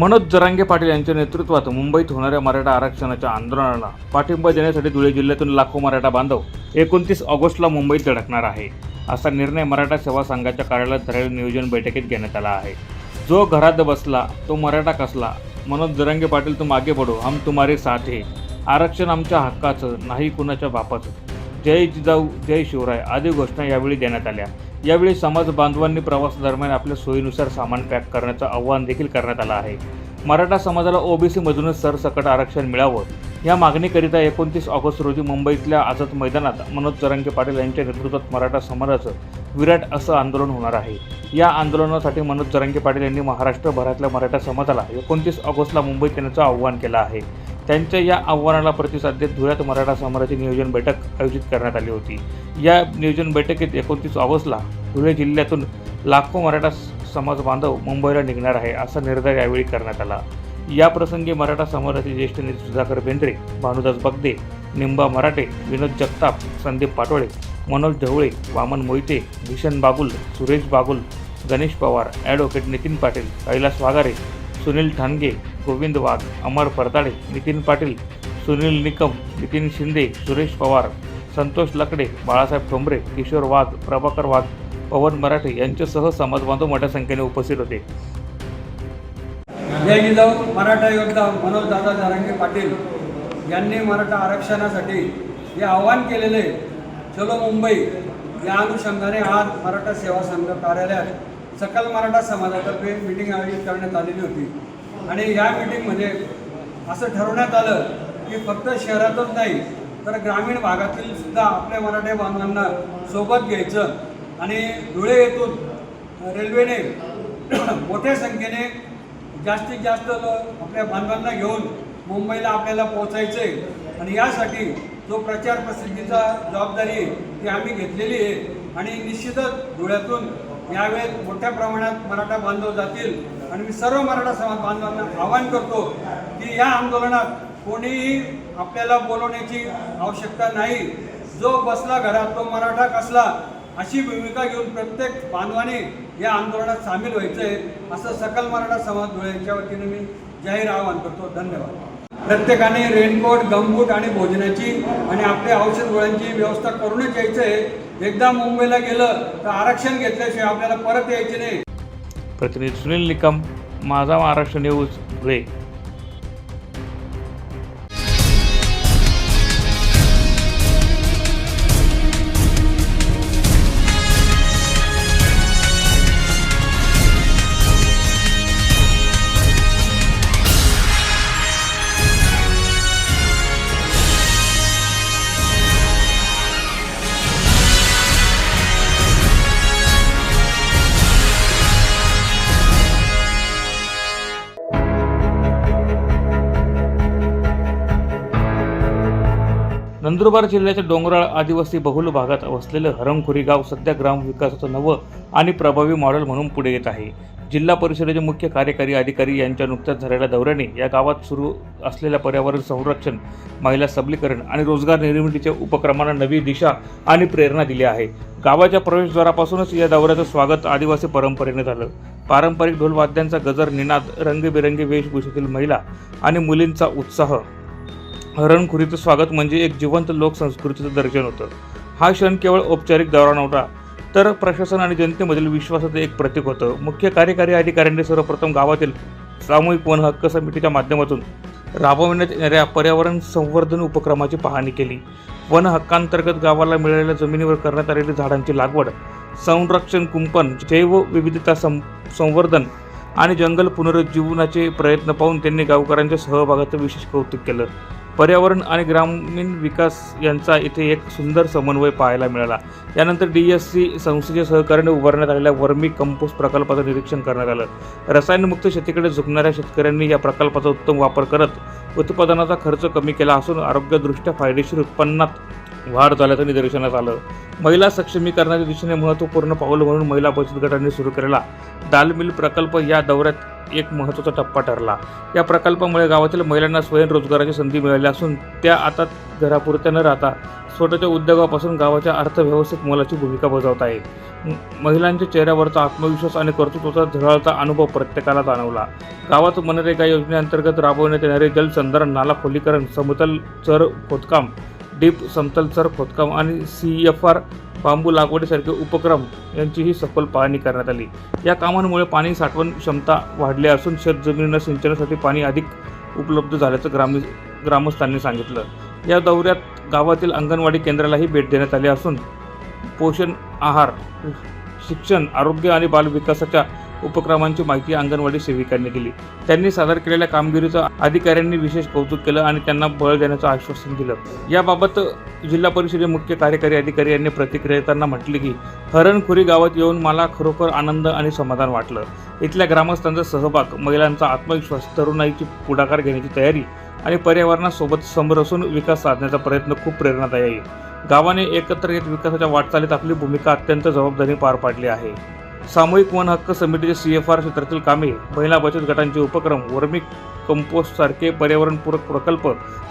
मनोज जरांगे पाटील यांच्या नेतृत्वात मुंबईत होणाऱ्या मराठा आरक्षणाच्या आंदोलनाला पाठिंबा देण्यासाठी धुळे जिल्ह्यातून लाखो मराठा बांधव एकोणतीस ऑगस्टला मुंबईत धडकणार आहे. असा निर्णय मराठा सेवा संघाच्या कार्यालयात झालेल्या नियोजन बैठकीत घेण्यात आला आहे. जो घरात बसला तो मराठा कसला? मनोज जरांगे पाटील तुम आगे बढो हम तुम्हारे साथ हे. आरक्षण आमच्या हक्काचं नाही कुणाच्या बापाचं. जय जिजाऊ जय शिवराय आदी घोषणा यावेळी देण्यात आल्या. यावेळी समाज बांधवांनी प्रवासादरम्यान आपल्या सोयीनुसार सामान पॅक करण्याचं आव्हान देखील करण्यात आलं आहे. मराठा समाजाला ओबीसीमधूनच सरसकट आरक्षण मिळावं या मागणीकरिता एकोणतीस ऑगस्ट रोजी मुंबईतल्या आझाद मैदानात मनोज जरांगे पाटील यांच्या नेतृत्वात मराठा समाजाचं विराट असं आंदोलन होणार आहे. या आंदोलनासाठी मनोज जरांगे पाटील यांनी महाराष्ट्रभरातल्या मराठा समाजाला एकोणतीस ऑगस्टला मुंबईत येण्याचं आव्हान केलं आहे. त्यांच्या या आव्हानाला प्रतिसाद देत धुळ्यात मराठा समाजाची नियोजन बैठक आयोजित करण्यात आली होती. या नियोजन बैठकीत एकोणतीस ऑगस्टला धुळे जिल्ह्यातून लाखो मराठा स- समाज बांधव मुंबईला निघणार आहे असा निर्धार यावेळी करण्यात आला. या प्रसंगी मराठा समाजाचे ज्येष्ठ नेते सुधाकर बेंद्रे भानुदास बगदे निंबा मराठे विनोद जगताप संदीप पाटोळे मनोज ढवळे वामन मोहिते भीषण बागुल सुरेश बागुल गणेश पवार ॲडव्होकेट नितीन पाटील कैलास वाघारे सुनील ठाणगे गोविंद वाघ अमर फरताडे नितीन पाटील सुनील निकम नितीन शिंदे सुरेश पवार संतोष लकडे बाळासाहेब ठोंबरे किशोर वाघ प्रभाकर वाघ पवन मराठे यांच्यासह समाजबांधव मोठ्या संख्येने उपस्थित होते. जय जिजाऊ मराठा योद्धा मनोज दादा जारंगे पाटील यांनी मराठा आरक्षणासाठी हे आवाहन केलेले चलो मुंबई. या अनुषंगाने आज मराठा सेवा संघ कार्यालयात सकल मराठा समाजातर्फे मीटिंग आयोजित करण्यात आलेली होती. आणि या मीटिंगमध्ये असं ठरवण्यात आलं की फक्त शहरातच नाही तर ग्रामीण भागातील सुद्धा आपल्या मराठा बांधवांना सोबत घ्यायचं आणि धुळे येथून रेल्वेने मोठ्या संख्येने जास्तीत जास्त आपल्या बांधवांना घेऊन मुंबईला आपल्याला पोहोचायचं. आहे आणि यासाठी जो प्रचार प्रसिद्धीचा जबाबदारी आहे ती आम्ही घेतलेली आहे. आणि निश्चितच धुळ्यातून यावेळेस मोठ्या प्रमाणात मराठा बांधव जातील आणि मी सर्व मराठा समाज बांधवांना आवाहन करतो की या आंदोलनात कोणीही आपल्याला बोलवण्याची आवश्यकता नाही. जो बसला घरात तो मराठा कसला अशी भूमिका घेऊन प्रत्येक बांधवाने या आंदोलनात सामील व्हायचं आहे असं सकल मराठा समाज धुळ्याच्या वतीने मी जाहीर आवाहन करतो. धन्यवाद. प्रत्येकाने रेनकोट गमबूट आणि भोजनाची आणि आपल्या औषध गोळ्यांची व्यवस्था करूनच यायचं आहे एकदा मुंबईला गेलं तर आरक्षण घेतल्याशिवाय आपल्याला परत यायचे नाही. प्रतिनिधी सुनील निकम माझा महाराष्ट्र न्यूज धुळे नंदुरबार जिल्ह्याच्या डोंगराळ आदिवासी बहुल भागात वसलेलं हरमखुरी गाव सध्या ग्रामविकासाचं नवं आणि प्रभावी मॉडेल म्हणून पुढे येत आहे. जिल्हा परिषदेचे मुख्य कार्यकारी अधिकारी यांच्या नुकत्याच झालेल्या दौऱ्याने या गावात सुरू असलेल्या पर्यावरण संरक्षण महिला सबलीकरण आणि रोजगार निर्मितीच्या उपक्रमांना नवी दिशा आणि प्रेरणा दिली आहे. गावाच्या प्रवेशद्वारापासूनच या दौऱ्याचं स्वागत आदिवासी परंपरेने झालं. पारंपरिक ढोल वाद्यांचा गजर निनाद रंगबिरंगी वेशभूषेतील महिला आणि मुलींचा उत्साह हरणखुरीचं स्वागत म्हणजे एक जिवंत लोकसंस्कृतीचं दर्शन होतं. हा क्षण केवळ औपचारिक दौरा नव्हता तर प्रशासन आणि जनतेमधील विश्वासाचं एक प्रतीक होतं. मुख्य कार्यकारी अधिकाऱ्यांनी सर्वप्रथम गावातील सामूहिक वन हक्क समितीच्या माध्यमातून राबविण्यात येणाऱ्या पर्यावरण संवर्धन उपक्रमाची पाहणी केली. वन हक्कांतर्गत गावाला मिळालेल्या जमिनीवर करण्यात आलेली झाडांची लागवड संरक्षण कुंपण जैवविविधता सं संवर्धन आणि जंगल पुनरुज्जीवनाचे प्रयत्न पाहून त्यांनी गावकऱ्यांच्या सहभागाचं विशेष कौतुक केलं. पर्यावरण आणि ग्रामीण विकास यांचा इथे एक सुंदर समन्वय पाहायला मिळाला. यानंतर डी एस सी संस्थेच्या सहकार्याने उभारण्यात आलेल्या वर्मी कंपोस्ट प्रकल्पाचं निरीक्षण करण्यात आलं. रसायनमुक्त शेतीकडे झुकणाऱ्या शेतकऱ्यांनी या प्रकल्पाचा उत्तम वापर करत उत्पादनाचा खर्च कमी केला असून आरोग्यदृष्ट्या फायदेशीर उत्पन्नात वाढ झाल्याचं निदर्शनास आलं. महिला सक्षमीकरणाच्या दिशेने महत्त्वपूर्ण पाऊल म्हणून महिला बचत गटांनी सुरू केलेला दालमिल प्रकल्प या दौऱ्यात एक महत्त्वाचा टप्पा ठरला. या प्रकल्पामुळे गावातील महिलांना स्वयंरोजगाराची संधी मिळाली असून त्या आता घरापुरत्या न राहता स्वतःच्या उद्योगापासून गावाच्या अर्थव्यवस्थेत मोलाची भूमिका बजावत आहे. महिलांच्या चेहऱ्यावरचा आत्मविश्वास आणि कर्तृत्वाचा झळाळता अनुभव प्रत्येकाला जाणवला. गावात मनरेगा योजनेअंतर्गत राबवण्यात येणारे जलसंधारण नाला खोलीकरण समतल चर खोदकाम डीप समतलचर खोदकाम आणि सी एफ आर बांबू लागवडीसारखे उपक्रम यांचीही सखोल पाहणी करण्यात आली. या कामांमुळे पाणी साठवण क्षमता वाढली असून शेतजमिनींना सिंचनासाठी पाणी अधिक उपलब्ध झाल्याचं ग्रामी ग्रामस्थांनी सांगितलं. या दौऱ्यात गावातील अंगणवाडी केंद्रालाही भेट देण्यात आली असून पोषण आहार शिक्षण आरोग्य आणि बालविकासाच्या उपक्रमांची माहिती अंगणवाडी सेविकांनी दिली. त्यांनी सादर केलेल्या कामगिरीचं अधिकाऱ्यांनी विशेष कौतुक केलं आणि त्यांना बळ देण्याचं आश्वासन दिलं. याबाबत जिल्हा परिषदे मुख्य कार्यकारी अधिकारी यांनी प्रतिक्रिया देताना म्हटले की हरणखुरी गावात येऊन मला खरोखर आनंद आणि समाधान वाटलं. इथल्या ग्रामस्थांचा सहभाग महिलांचा आत्मविश्वास तरुणाईची पुढाकार घेण्याची तयारी आणि पर्यावरणासोबत समरसून विकास साधण्याचा प्रयत्न खूप प्रेरणादायी आहे. गावाने एकत्र येत विकासाच्या वाटचालीत आपली भूमिका अत्यंत जबाबदारी पार पाडली आहे. सामूहिक वन हक्क समितीचे सी एफ आर क्षेत्रातील कामे महिला बचत गटांचे उपक्रम वर्मी कंपोस्ट सारखे पर्यावरणपूरक प्रकल्प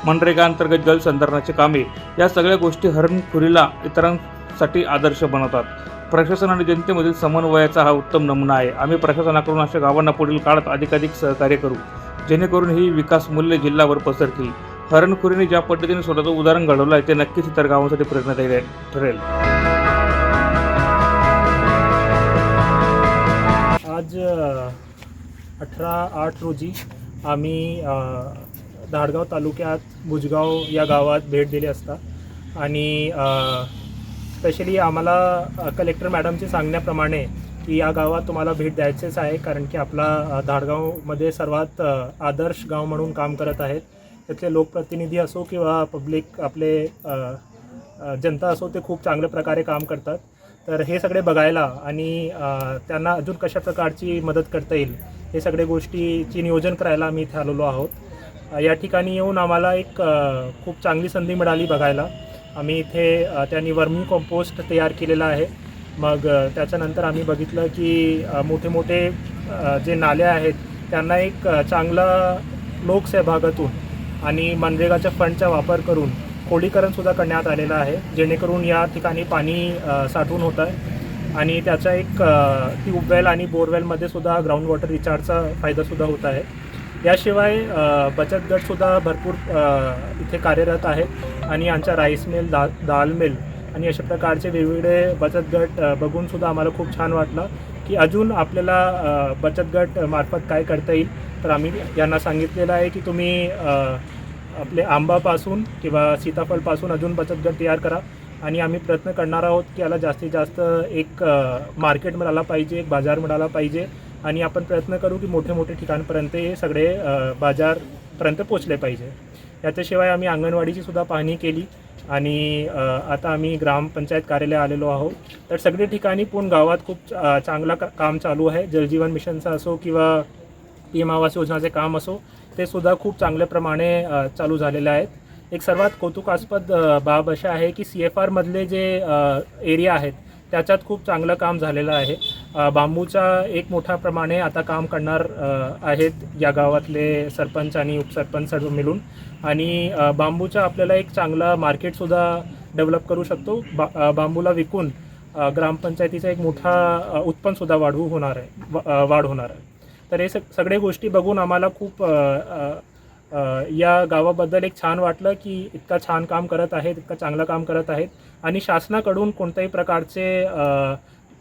मनरेगा अंतर्गत जलसंधारणाचे कामे या सगळ्या गोष्टी हरणखुरीला इतरांसाठी आदर्श बनवतात. प्रशासन आणि जनतेमधील समन्वयाचा हा उत्तम नमुना आहे. आम्ही प्रशासनाकडून अशा गावांना पुढील काळात अधिकाधिक सहकार्य करू. जेणेकरून ही विकास मूल्य जिल्ह्यावर पसरतील. हरणखुरीने ज्या पद्धतीने स्वतःचं उदाहरण घडवलं आहे ते नक्कीच इतर गावांसाठी प्रेरणादायी ठरेल. आज अठरा आठ रोजी आम्ही धाडगाव तालुक्यात भुजगाव या गावात भेट दिली असता. आणि स्पेशली आम्हाला कलेक्टर मॅडमचे सांगण्याप्रमाणे की या गावात तुम्हाला भेट द्यायचेच आहे कारण की आपला धाडगावमध्ये सर्वात आदर्श गाव म्हणून काम करत आहेत. तिथले लोकप्रतिनिधी असो किंवा पब्लिक आपले जनता असो ते खूप चांगल्या प्रकारे काम करतात. तर हे सगळे बघायला आणि त्यांना अजून कशा प्रकारची मदत करता येईल हे सगळे गोष्टीची नियोजन करायला आम्ही इथे आलेलो आहोत. या ठिकाणी येऊन आम्हाला एक खूप चांगली संधी मिळाली बघायला. आम्ही इथे त्यांनी वर्मी कंपोस्ट तयार केलेला आहे. मग त्याच्यानंतर आम्ही बघितलं की मोठे मोठे जे नाले आहेत त्यांना एक चांगला लोकसहभागातून आणि मनरेगाच्या फंडचा वापर करून खोलीकरणसुद्धा करण्यात आलेलं आहे. जेणेकरून या ठिकाणी पाणी साठवून होतं आहे. आणि त्याचा एक ट्यूबवेल आणि बोरवेलमध्ये सुद्धा ग्राउंड वॉटर रिचार्जचा फायदासुद्धा होत आहे. याशिवाय बचत गटसुद्धा भरपूर इथे कार्यरत आहेत आणि आमच्या राईस मिल दा दाल मिल आणि अशा प्रकारचे वेगवेगळे बचत गट बघूनसुद्धा आम्हाला खूप छान वाटलं की अजून आपल्याला बचत गट मार्फत काय करता येईल. तर आम्ही यांना सांगितलेलं आहे की तुम्ही आपले आंबापासून किंवा सीताफळपासून अजून बचत गट तयार करा. आणि आम्ही प्रयत्न करणार आहोत की याला जास्तीत जास्त एक मार्केट मिळाला पाहिजे एक बाजार मिळाला पाहिजे. आणि आपण प्रयत्न करू की मोठे मोठे ठिकाणपर्यंत हे सगळे बाजारपर्यंत पोचले पाहिजे. याच्याशिवाय आम्ही अंगणवाडीची सुद्धा पाहणी केली. आणि आता आम्ही ग्रामपंचायत कार्यालय आलेलो आहोत. तर सगळे ठिकाणी पूर्ण गावात खूप चांगला काम चालू आहे. जलजीवन मिशनचा असो किंवा पी एम आवास योजनाचे काम असो. ते सुद्धा खूप चांगल्या प्रमाणे चालू झालेले आहेत. एक सर्वात कौतुकास्पद बाब अशा आहे की सी एफ आरमधले जे एरिया आहेत त्याच्यात खूप चांगलं काम झालेलं आहे. बांबूचा एक मोठ्या प्रमाणे आता काम करणार आहेत या गावातले सरपंच आणि उपसरपंच सर्व मिळून. आणि बांबूचा आपल्याला एक चांगला मार्केटसुद्धा डेव्हलप करू शकतो. बा बांबूला विकून ग्रामपंचायतीचा एक मोठा उत्पन्नसुद्धा वाढवू होणार आहे व- वाढ होणार आहे. तर हे सग सगळे गोष्टी बघून आम्हाला खूप या गावाबद्दल एक छान वाटलं की इतका छान काम करत आहेत इतकं चांगलं काम करत आहेत. आणि शासनाकडून कोणत्याही प्रकारचे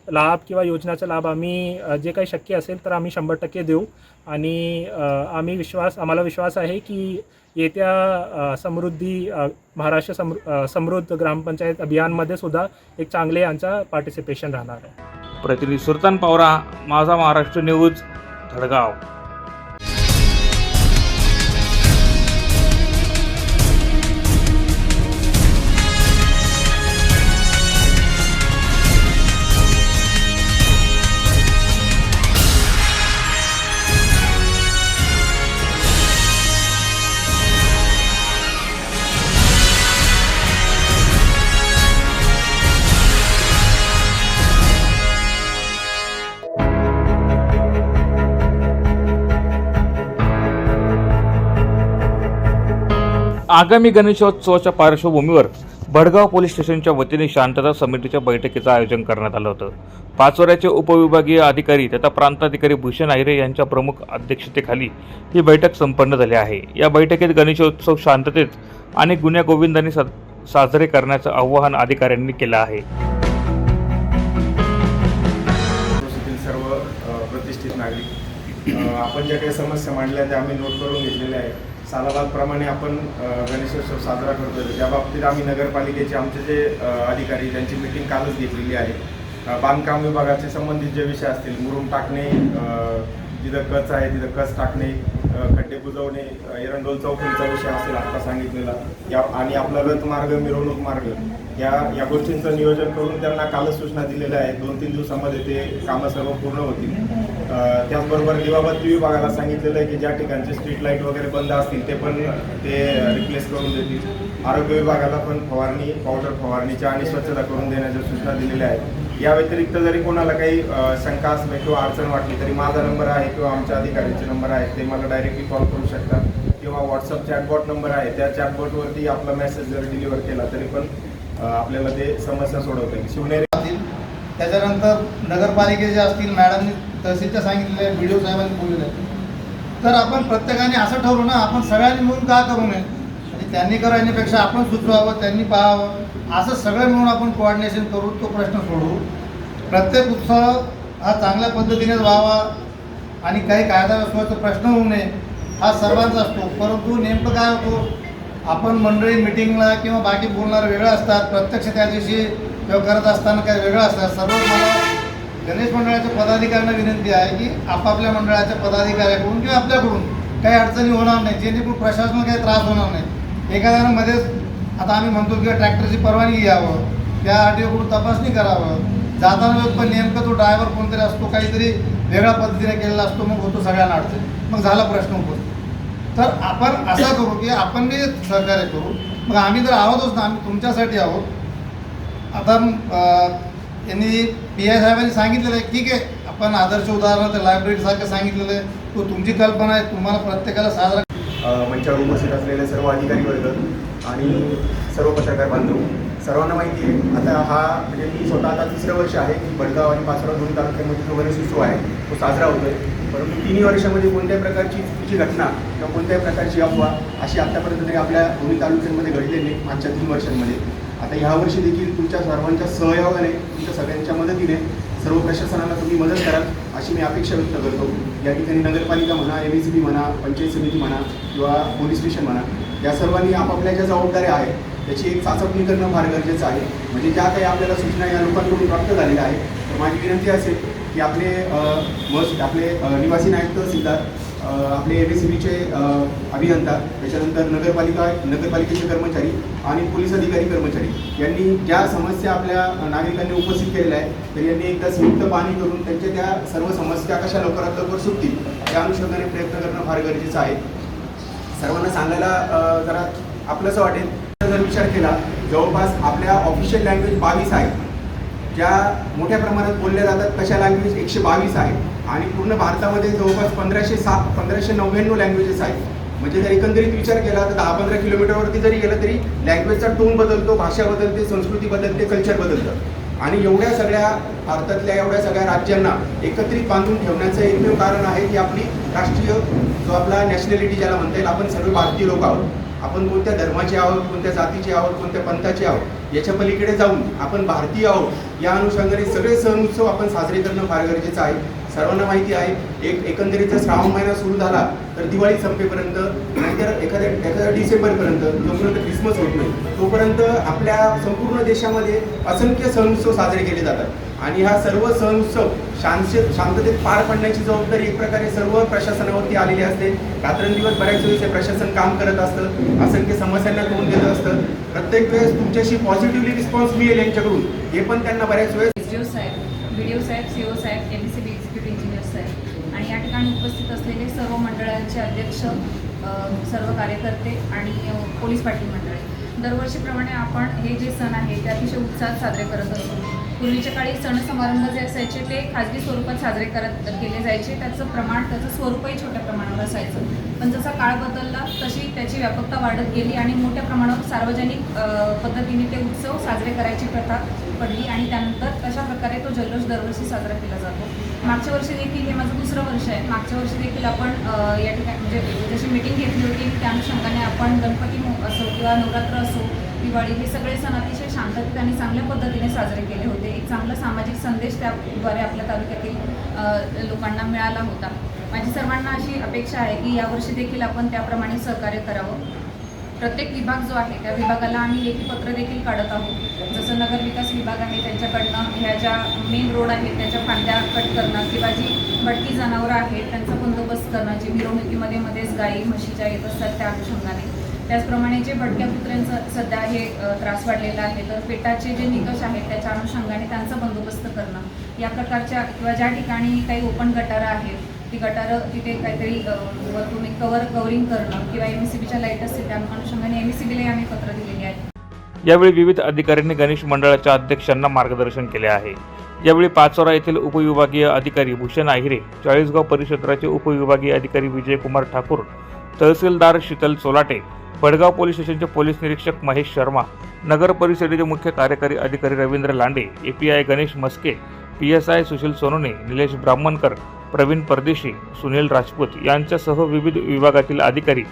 लाभ किंवा योजनाचा लाभ आम्ही जे काही शक्य असेल तर आम्ही शंभर टक्के देऊ. आणि आम्ही विश्वास आम्हाला विश्वास आहे की येत्या समृद्धी महाराष्ट्र समृ समृद्ध ग्रामपंचायत अभियानमध्ये सुद्धा एक चांगले यांचा पार्टिसिपेशन राहणार आहे. प्रतिनिधी सुलतान पावरा माझा महाराष्ट्र न्यूज धडगाव आगामी गणेशोत्सवाच्या पार्श्वभूमीवर भडगाव पोलीस स्टेशनच्या वतीने शांतता समितीच्या बैठकीचं आयोजन करण्यात आलं होतं. पाचोऱ्याचे उपविभागीय अधिकारी तथा प्रांताधिकारी भूषण आहिरे यांच्या प्रमुख अध्यक्षतेखाली ही बैठक संपन्न झाली आहे. या बैठकीत गणेशोत्सव शांततेत आणि गुण्यागोविंदांनी सा साजरे करण्याचं आवाहन अधिकाऱ्यांनी केलं आहे. सर्व प्रतिष्ठित नागरिक आपण ज्या काही समस्या मांडल्या त्या आम्ही नोट करून घेतलेल्या आहे सालाबादप्रमाणे आपण गणेशोत्सव साजरा करतो त्या बाबतीत आम्ही नगरपालिकेचे आमचे जे अधिकारी त्यांची मिटिंग कालच घेतलेली आहे. बांधकाम विभागाचे संबंधित जे विषय असतील मुरुम टाकणे जिथं कच आहे तिथं कच टाकणे खड्डे बुजवणे एरंडोल चौकीचा विषय असेल आता सांगितलेला. या आणि आपला रथ मार्ग मिरवणूक मार्ग या या गोष्टींचं नियोजन करून त्यांना कालच सूचना दिलेल्या आहेत. दोन तीन दिवसामध्ये ते कामं सर्व पूर्ण होतील. त्याचबरोबर दिवाबत्ती विभागाला सांगितलेलं आहे की ज्या ठिकाणचे स्ट्रीट लाइट वगैरे बंद असतील ते पण ते रिप्लेस करून देतील. आरोग्य विभागाला पण फवारणी पावडर फवारणीच्या आणि स्वच्छता करून देण्याच्या सूचना दिलेल्या आहेत. या व्यतिरिक्त जरी कोणाला काही शंका असणे किंवा अडचण वाटली तरी माझा नंबर आहे किंवा आमच्या अधिकाऱ्यांचे नंबर आहे ते मला डायरेक्टली कॉल करू शकतात. किंवा व्हॉट्सअप चॅटबॉट नंबर आहे त्या चॅटबॉटवरती आपला मेसेज जर डिलिव्हर केला तरी पण आपल्याला ते समस्या सोडवता येईल. शिवनेरी असतील त्याच्यानंतर नगरपालिकेचे असतील मॅडमनी तहसीलच्या सांगितलेले बी डी ओ साहेबांनी बोललेलं आहे. तर आपण प्रत्येकाने असं ठरवू ना आपण सगळ्यांनी मिळून का करू नये? आणि त्यांनी करण्यापेक्षा आपण सुचवावं त्यांनी पाहावं असं सगळं मिळून आपण कोऑर्डिनेशन करू तो प्रश्न सोडवू. प्रत्येक उत्सव हा चांगल्या पद्धतीनेच व्हावा आणि काही कायदा व्यवस्थेचा प्रश्न होऊ नये हा सर्वांचा असतो. परंतु नेमकं काय होतो? आपण मंडळी मिटिंगला किंवा बाकी बोलणारे वेगळं असतात प्रत्यक्ष त्या दिवशी करत असताना काही वेगळं असतात. सर्व मला गणेश मंडळाच्या पदाधिकाऱ्यांना विनंती आहे की आपापल्या मंडळाच्या पदाधिकाऱ्याकडून किंवा आपल्याकडून काही अडचणी होणार नाही जेणेकरून प्रशासनाला काही त्रास होणार नाही एखाद्यानं मध्येच आता आम्ही म्हणतो की ट्रॅक्टरची परवानगी घ्यावं त्या आर तपासणी करावं. जाताना पण नेमकं तो ड्रायव्हर कोणतरी असतो काहीतरी वेगळ्या पद्धतीने केलेला असतो मग होतो सगळ्यांना अडचण. मग झाला प्रश्न उपस्थित. तर आपण असं करू की आपण मी सहकार्य करू मग आम्ही जर आहोतच ना आम्ही तुमच्यासाठी आहोत. आता त्यांनी यांनी पी आय साहेबांनी सांगितलेलं आहे ठीक आहे आपण आदर्श उदाहरण तर लायब्ररीसारखं सांगितलेलं आहे. तो तुमची कल्पना आहे तुम्हाला प्रत्येकाला साजरा मंचावर उपस्थित असलेले सर्व अधिकारी वर्ग आणि सर्व पत्रकार बांधव सर्वांना माहिती आहे आता हा म्हणजे मी स्वतः आता तिसरं वर्ष आहे की बडगाव आणि पाचोरा दोन तालुक्यामध्ये जो गणेशोत्सव आहे तो साजरा होतोय. परंतु तिन्ही वर्षामध्ये कोणत्याही प्रकारची चुकीची घटना किंवा कोणत्याही प्रकारची अफवा अशी आत्तापर्यंत तरी आपल्या दोन्ही तालुक्यांमध्ये घडलेली नाही मागच्या तीन वर्षांमध्ये. आता यावर्षी देखील तुमच्या सर्वांच्या सहयोगाने तुमच्या सगळ्यांच्या मदतीने सर्व प्रशासनाला तुम्ही मदत कराल अशी मी अपेक्षा व्यक्त करतो. या ठिकाणी नगरपालिका म्हणा एम सी बी म्हणा पंचायत समिती म्हणा किंवा पोलीस स्टेशन म्हणा या सर्वांनी आपापल्या ज्या जबाबदाऱ्या आहेत त्याची एक चाचपणी करणं फार गरजेचं आहे. म्हणजे ज्या काही आपल्याला सूचना या लोकांकडून प्राप्त झालेल्या आहेत तर माझी विनंती असेल की आपले मस्ट मस आपले निवासी नायक तहसीलदार आपले एम एस सी बीचे अभियंता त्याच्यानंतर नगरपालिका नगरपालिकेचे कर्मचारी आणि पोलीस अधिकारी कर्मचारी. यांनी ज्या समस्या आपल्या नागरिकांनी उपस्थित केलेल्या आहेत तर यांनी एकदा संयुक्त पाहणी करून त्यांच्या त्या सर्व समस्या कशा लवकरात लवकर सुटतील त्या अनुषंगाने प्रयत्न करणं फार गरजेचं आहे. सर्वांना सांगायला जरा आपलंसं वाटेल. जर विचार केला जवळपास आपल्या ऑफिशियल लँग्वेज बावीस आहेत ज्या मोठ्या प्रमाणात बोलल्या जातात तशा लँग्वेज एकशे बावीस आहेत आणि पूर्ण भारतामध्ये जवळपास पंधराशे सात पंधराशे नव्याण्णव लँग्वेजेस आहेत. म्हणजे जर एकंदरीत विचार केला तर दहा पंधरा किलोमीटरवरती जरी गेलं तरी लँग्वेजचा टोन बदलतो भाषा बदलते संस्कृती बदलते कल्चर बदलतं. आणि एवढ्या सगळ्या भारतातल्या एवढ्या सगळ्या राज्यांना एकत्रित बांधून ठेवण्याचं एकमेव कारण आहे की आपली राष्ट्रीय जो आपला नॅशनॅलिटी ज्याला म्हणता येईल आपण सर्व भारतीय लोक आहोत. आपण कोणत्या धर्माचे आहोत कोणत्या जातीचे आहोत कोणत्या पंथाचे आहोत याच्या पलीकडे जाऊन आपण भारतीय आहोत. या अनुषंगाने सगळे सण उत्सव आपण साजरे करणं फार गरजेचं आहे. सर्वांना माहिती आहे एक एकंदरीत जर श्रावण महिना सुरू झाला तर दिवाळी संपेपर्यंत नाहीतर एखाद्या एखाद्या डिसेंबरपर्यंत जोपर्यंत क्रिसमस होत नाही तोपर्यंत आपल्या संपूर्ण देशामध्ये असंख्य सण उत्सव साजरे केले जातात. आणि हा सर्व सण उत्सव शांत शांततेत पार पडण्याची जबाबदारी एक प्रकारे सर्व प्रशासनावरती आलेली असते. रात्रंदिवस बऱ्याच वेळेस हे प्रशासन काम करत असतं असंख्य समस्यांना तोंड देत असतं. प्रत्येक वेळेस तुमच्याशी पॉझिटिव्हली रिस्पॉन्स मिळेल यांच्याकडून. हे पण त्यांना बऱ्याच वेळेस साहेब बी डी ओ साहेब सी ओ साहेब M C B executive engineer साहेब आणि या ठिकाणी उपस्थित असलेले सर्व मंडळांचे अध्यक्ष सर्व कार्यकर्ते आणि पोलीस पाटील मंडळ दरवर्षीप्रमाणे आपण हे जे सण आहे ते अतिशय उत्साहात साजरे करत असतो. पूर्वीच्या काळी सण समारंभ जे असायचे ते खाजगी स्वरूपात साजरे करत केले जायचे. त्याचं प्रमाण त्याचं स्वरूपही छोट्या प्रमाणावर असायचं. पण जसा काळ बदलला तशी त्याची व्यापकता वाढत गेली आणि मोठ्या प्रमाणावर सार्वजनिक पद्धतीने ते उत्सव साजरे करायची प्रथा पडली आणि त्यानंतर अशा प्रकारे तो जल्लोष दरवर्षी साजरा केला जातो. मागच्या वर्षी देखील हे माझं दुसरं वर्ष आहे. मागच्या वर्षी देखील आपण या ठिकाणी म्हणजे जशी मिटिंग घेतली होती त्या अनुषंगाने आपण गणपती असो किंवा नवरात्र असो दिवाळी हे सगळे सण अतिशय शांततेत आणि चांगल्या पद्धतीने साजरे केले होते. एक चांगला सामाजिक संदेश त्याद्वारे आपल्या तालुक्यातील लोकांना मिळाला होता. माझी सर्वांना अशी अपेक्षा आहे की यावर्षी देखील आपण त्याप्रमाणे सहकार्य करावं. प्रत्येक विभाग जो आहे त्या विभागाला आम्ही लेखी पत्र देखील काढत आहोत. जसं नगरविकास विभाग आहे त्यांच्याकडनं ह्या ज्या मेन रोड आहेत त्याच्या फांद्या कट करणं किंवा जी भटकी जनावरं आहेत त्यांचा बंदोबस्त करणं जे मिरवणुकीमध्ये मध्येच गाई म्हशीच्या येत असतात त्या अनुषंगाने. त्याचप्रमाणे जे भटक्या कुत्र्यांचं सध्या हे त्रास वाढलेला आहे तर पेटाचे जे निकष आहेत त्याच्या अनुषंगाने त्यांचा बंदोबस्त करणं. या प्रकारच्या किंवा ज्या ठिकाणी काही ओपन गटारं आहेत ती गटारं तिथे काहीतरी वरतून एक कवर कवरिंग करणं किंवा एम सी बीच्या लाइट असतील त्या अनुषंगाने एम सी बीला आम्ही पत्र दिलेली आहे यावेळी विविध अधिकाऱ्यांनी गणेश मंडळाच्या अध्यक्षांना मार्गदर्शन केले आहे. यावेळी पाचोरा येथील उपविभागीय अधिकारी भूषण आहिरे चाळीसगाव परिक्षेत्राचे उपविभागीय अधिकारी विजयकुमार ठाकूर तहसीलदार शीतल सोलाटे पडगाव पोलीस स्टेशनचे पोलीस निरीक्षक महेश शर्मा नगर परिषदेचे मुख्य कार्यकारी अधिकारी Ravindra Lande API Ganesh Maske P S I Sushil Sonone Nilesh Brahmankar Pravin Pardeshi Sunil Rajput यांच्यासह विविध विभागातील अधिकारी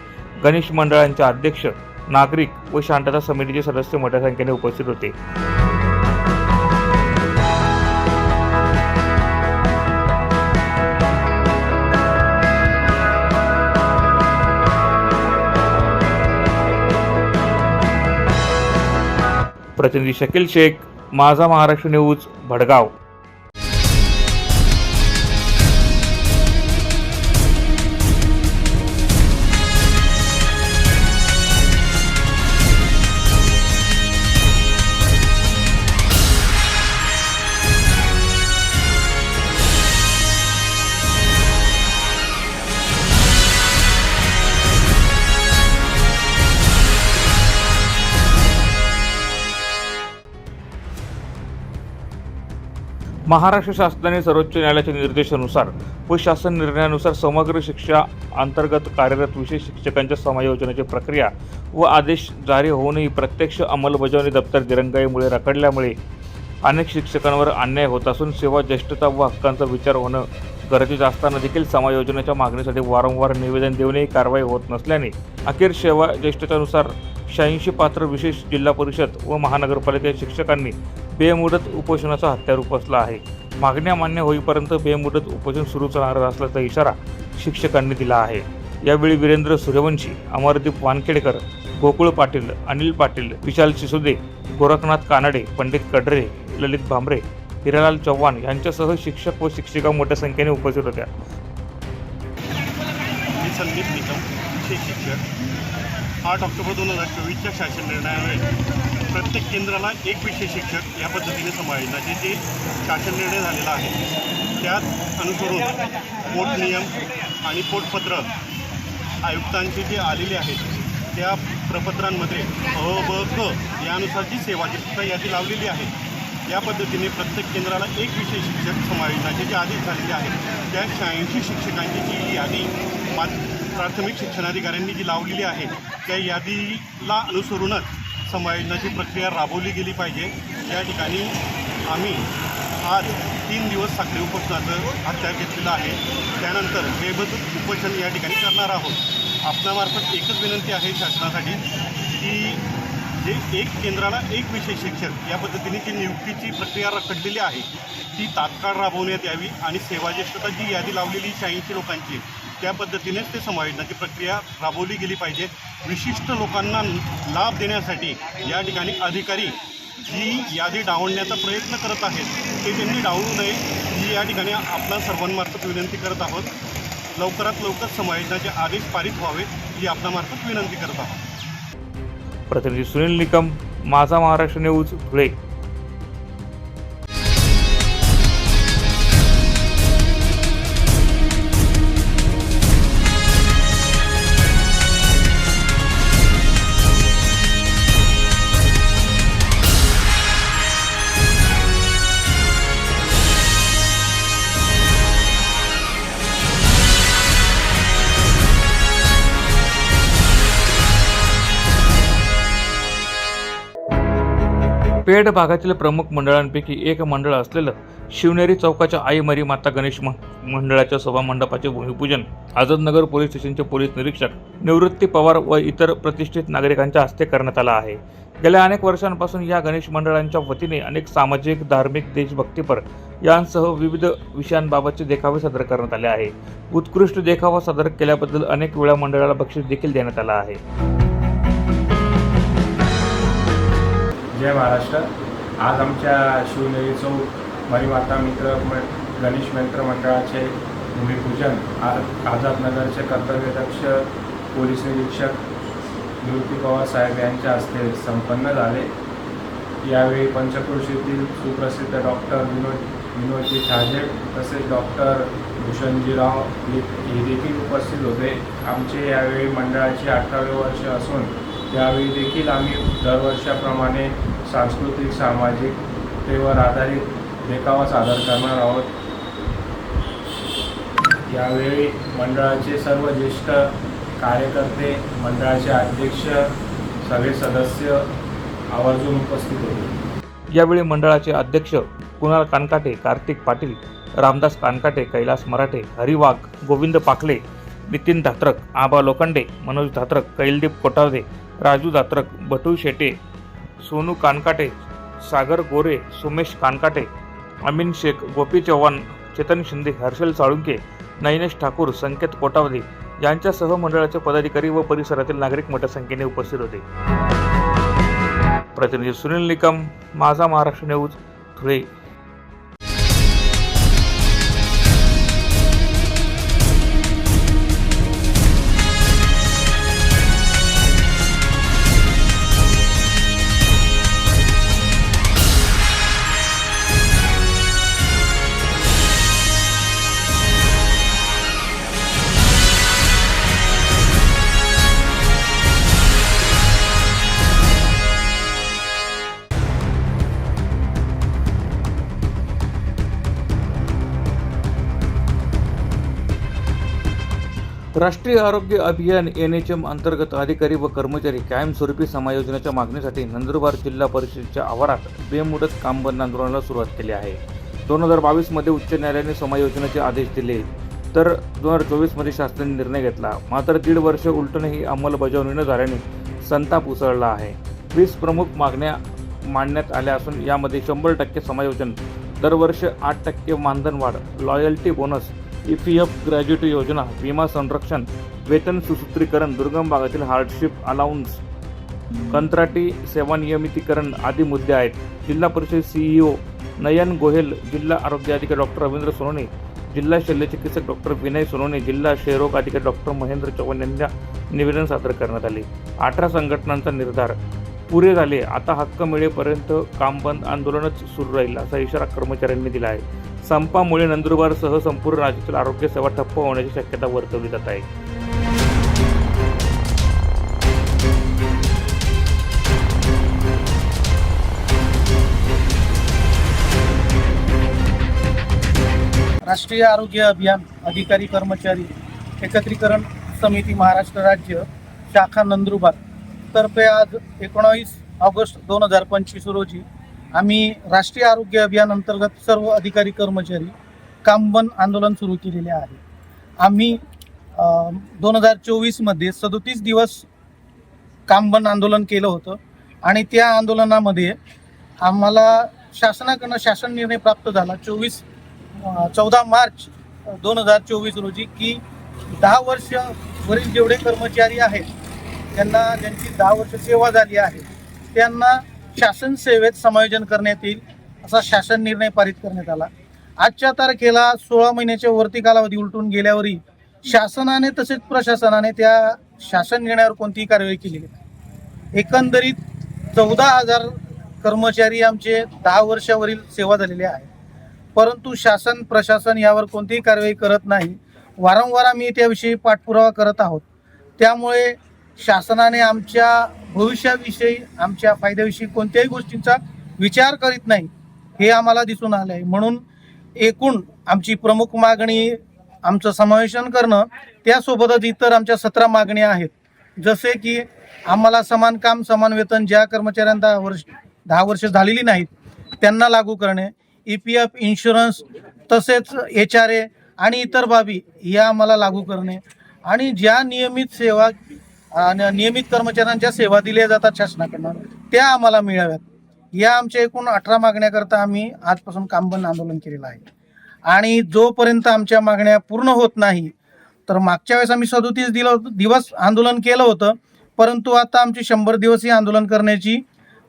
गणेश मंडळांचे अध्यक्ष नागरिक व शांतता समितीचे सदस्य मोठ्या संख्येने उपस्थित होते. प्रतिनिधी शकील शेख माझा महाराष्ट्र न्यूज भडगाव. महाराष्ट्र शासनाने सर्वोच्च न्यायालयाच्या निर्देशानुसार व शासन निर्णयानुसार समग्र शिक्षा अंतर्गत कार्यरत विशेष शिक्षकांच्या समायोजनाची प्रक्रिया व आदेश जारी होऊनही प्रत्यक्ष अंमलबजावणी दप्तर दिरंगाईमुळे रखडल्यामुळे अनेक शिक्षकांवर अन्याय होत असून सेवा ज्येष्ठता व हक्कांचा विचार होणं गरजेचं असताना देखील समायोजनाच्या मागणीसाठी वारंवार निवेदन देऊनही कारवाई होत नसल्याने अखेर सेवा ज्येष्ठतेनुसार शहाऐंशी पात्र विशेष जिल्हा परिषद व महानगरपालिकेच्या शिक्षकांनी बेमुदत उपोषणाचा हत्यार उपसला आहे. मागण्या मान्य होईपर्यंत बेमुदत उपोषण सुरूच राहणार असल्याचा इशारा शिक्षकांनी दिला आहे. यावेळी वीरेंद्र सूर्यवंशी अमरदीप वानखेडकर गोकुळ पाटील अनिल पाटील विशाल सिसोदे गोरखनाथ कानडे पंडित कडरे ललित भांबरे हिरालाल चव्हाण यांच्यासह शिक्षक व शिक्षिका मोठ्या संख्येने उपस्थित होत्या. संदीप निकम विशेष शिक्षक. आठ ऑक्टोबर दोन हजार चोवीसच्या शासन निर्णयामुळे प्रत्येक केंद्राला एक विशेष शिक्षक या पद्धतीने सांभाळण्याचे जे शासन निर्णय झालेला आहे त्यात अनुसरून पोट नियम आणि पोटपत्र आयुक्तांचे जे आलेले आहेत त्या प्रपत्रांमध्ये अ ब क यानुसार जी सेवा जी यादी लावलेली आहे या पद्धतीने प्रत्येक केंद्राला एक विषय शिक्षक समायोजनाचे जे आदेश झालेले आहेत त्या शहाऐंशी शिक्षकांची जी यादी मा प्राथमिक शिक्षणाधिकाऱ्यांनी जी लावलेली आहे त्या यादीला अनुसरूनच समायोजनाची प्रक्रिया राबवली गेली पाहिजे. या ठिकाणी आम्ही आज तीन दिवस साखळी उपोषणाचं हत्या घेतलेलं आहे. त्यानंतर बेबद उपोषण या ठिकाणी करणार आहोत. आपणामार्फत एकच विनंती आहे शासनासाठी की जे एक केंद्राला एक विशेष शिक्षक या पद्धतीने जी नियुक्तीची प्रक्रिया रखडलेली आहे ती तात्काळ राबवण्यात यावी आणि सेवाज्येष्ठता जी यादी लावलेली शहाऐंशी लोकांची त्या पद्धतीनेच ते समायोजनाची प्रक्रिया राबवली गेली पाहिजे. विशिष्ट लोकांना लाभ देण्यासाठी या ठिकाणी अधिकारी जी यादी डावण्याचा प्रयत्न करत आहेत ते त्यांनी डावळू नये ही या ठिकाणी आपल्या सर्वांमार्फत विनंती करत आहोत. लवकरात लवकर समायोजनाचे आदेश पारित व्हावेत ही आपल्यामार्फत विनंती करत आहोत. प्रतिनिधी सुनील निकम माझा महाराष्ट्र न्यूज धुळे. पेड भागातील प्रमुख मंडळांपैकी एक मंडळ असलेलं शिवनेरी चौकाच्या आई मरी माता गणेश म- मंडळाच्या सभामंडपाचे भूमिपूजन. आझादनगर पोलीस स्टेशनचे पोलीस निरीक्षक निवृत्ती पवार व इतर प्रतिष्ठित नागरिकांच्या हस्ते करण्यात आला आहे. गेल्या अनेक वर्षांपासून या गणेश मंडळांच्या वतीने अनेक सामाजिक धार्मिक देशभक्तीपर यांसह विविध विषयांबाबतचे देखावे सादर करण्यात आले आहे. उत्कृष्ट देखावा सादर केल्याबद्दल अनेक वेळा मंडळाला बक्षीस देखील देण्यात आलं आहे. जय महाराष्ट्र. आज आमच्या शिवनेरी चौक मरीमाता मित्र म- गणेश मित्र मंडळाचे भूमिपूजन. आज आझादनगरचे कर्तव्यदक्ष पोलीस निरीक्षक निवृत्ती पवार साहेब यांच्या हस्ते संपन्न झाले. यावेळी पंचक्रोशीतील सुप्रसिद्ध डॉक्टर विनोद विनोदजी ठाजे तसेच डॉक्टर भूषणजीराव हे हे देखील उपस्थित होते. आमचे यावेळी मंडळाचे अठरावे वर्ष असून यावेळी देखील आम्ही दरवर्षाप्रमाणे सांस्कृतिक सामाजिकतेवर आधारित देखावा सादर करणार आहोत. यावेळी मंडळाचे सर्व ज्येष्ठ कार्यकर्ते मंडळाचे अध्यक्ष सगळे सदस्य आवर्जून उपस्थित होते. यावेळी मंडळाचे अध्यक्ष कुणाल कानकाटे कार्तिक पाटील रामदास कानकाटे कैलास मराठे हरिवाघ गोविंद पाखले नितीन धात्रक आबा लोखंडे मनोज धात्रक कैलदीप कोटावदे राजू दात्रक बटू शेटे सोनू कानकाटे सागर गोरे सुमेश कानकाटे अमीन शेख गोपी चव्हाण चेतन शिंदे हर्षल साळुंके नैनेश ठाकूर संकेत कोटावदे यांच्यासह मंडळाचे पदाधिकारी व परिसरातील नागरिक मोठ्या संख्येने उपस्थित होते. प्रतिनिधी सुनील निकम माझा महाराष्ट्र न्यूज धुळे. राष्ट्रीय आरोग्य अभियान एन एच एम अंतर्गत अधिकारी व कर्मचारी कायमस्वरूपी समायोजनाच्या मागणीसाठी नंदुरबार जिल्हा परिषदेच्या आवारात बेमुदत काम बंद आंदोलनाला सुरुवात केली आहे. दोन हजार बावीसमध्ये उच्च न्यायालयाने समायोजनाचे आदेश दिले तर दोन हजार चोवीसमध्ये शासनाने निर्णय घेतला. मात्र दीड वर्ष उलटूनही अंमलबजावणी न झाल्याने संताप उसळला आहे. वीस प्रमुख मागण्या मांडण्यात आल्या असून यामध्ये शंभर टक्के समायोजन दरवर्ष आठ टक्के मानधनवाढ loyalty bonus E P F gratuity योजना विमा संरक्षण वेतन सुसूत्रीकरण दुर्गम भागातील हार्डशिप अलाउन्स कंत्राटी सेवा नियमितीकरण आदी मुद्दे आहेत जिल्हा परिषद सीईओ नयन गोहेल जिल्हा आरोग्य अधिकारी डॉक्टर रवींद्र सोनवणे जिल्हा शल्यचिकित्सक डॉक्टर विनय सोनवणे जिल्हा क्षयरोग अधिकारी डॉक्टर महेंद्र चव्हाण यांना निवेदन सादर करण्यात आले. अठरा संघटनांचा निर्धार. पुरे झाले. आता हक्क मिळेपर्यंत काम बंद आंदोलनच सुरू राहील असा इशारा कर्मचाऱ्यांनी दिला आहे. संपामुळे नंदुरबारसह संपूर्ण राज्यातील आरोग्य सेवा ठप्प होण्याची शक्यता वर्तवली जात आहे. राष्ट्रीय आरोग्य अभियान अधिकारी कर्मचारी एकत्रीकरण समिती महाराष्ट्र राज्य शाखा नंदुरबार तर्फे आज एकोणावीस ऑगस्ट दोन हजार पंचवीस रोजी आम्ही राष्ट्रीय आरोग्य अभियान अंतर्गत सर्व अधिकारी कर्मचारी कामबंद आंदोलन सुरू केलेले आहे. आम्ही दोन हजार चोवीसमध्ये सदोतीस दिवस कामबंद आंदोलन केलं होतं आणि त्या आंदोलनामध्ये आम्हाला शासनाकडनं शासन निर्णय प्राप्त झाला चोवीस चौदा मार्च दोन हजार चोवीस रोजी की दहा वर्ष वरील जेवढे कर्मचारी आहेत त्यांना ज्यांची दहा वर्ष सेवा झाली आहे त्यांना शासन सेवेत समायोजन करण्यात येईल असा शासन निर्णय पारित करण्यात आला. आजच्या तारखेला सोळा महिन्याच्या वरती कालावधी उलटून गेल्यावरही शासनाने तसेच प्रशासनाने त्या शासन निर्णयावर कोणतीही कारवाई केलेली नाही. एकंदरीत चौदा हजार कर्मचारी आमचे दहा वर्षावरील सेवा झालेले आहे परंतु शासन प्रशासन यावर कोणतीही कारवाई करत नाही. वारंवार आम्ही त्याविषयी पाठपुरावा करत आहोत. त्यामुळे शासनाने आमच्या भविष्याविषयी आमच्या फायद्याविषयी कोणत्याही गोष्टींचा विचार करीत नाही हे आम्हाला दिसून आलं आहे म्हणून एकूण आमची प्रमुख मागणी आमचं समावेशन करणं त्यासोबतच इतर आमच्या सतरा मागण्या आहेत. जसे की आम्हाला समान काम समान वेतन ज्या कर्मचाऱ्यांना वर्ष दहा वर्ष झालेली नाहीत त्यांना लागू करणे ई पी एफ इन्शुरन्स तसेच एच आर ए आणि इतर बाबी या आम्हाला लागू करणे. आणि ज्या नियमित सेवा आणि नियमित कर्मचाऱ्यांच्या सेवा दिल्या जातात शासनाकडनं त्या आम्हाला मिळाव्यात. या आमच्या एकूण अठरा मागण्याकरता आम्ही आजपासून कामबंद आंदोलन केलेलं आहे. आणि जोपर्यंत आमच्या मागण्या पूर्ण होत नाही तर मागच्या वेळेस आम्ही सदोतीस दिल दिवस आंदोलन केलं होतं परंतु आता आमची शंभर दिवसही आंदोलन करण्याची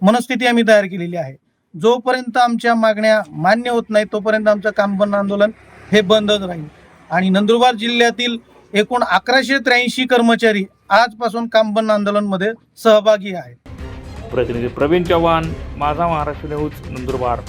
मनस्थिती आम्ही तयार केलेली आहे. जोपर्यंत आमच्या मागण्या मान्य होत नाही तोपर्यंत आमचं कामबंद आंदोलन हे बंदच राहील. आणि नंदुरबार जिल्ह्यातील एकूण अकराशे त्र्याऐंशी कर्मचारी आजपासून कामबंद आंदोलनमध्ये सहभागी आहेत प्रतिनिधी प्रवीण चव्हाण माझा महाराष्ट्र न्यूज नंदुरबार.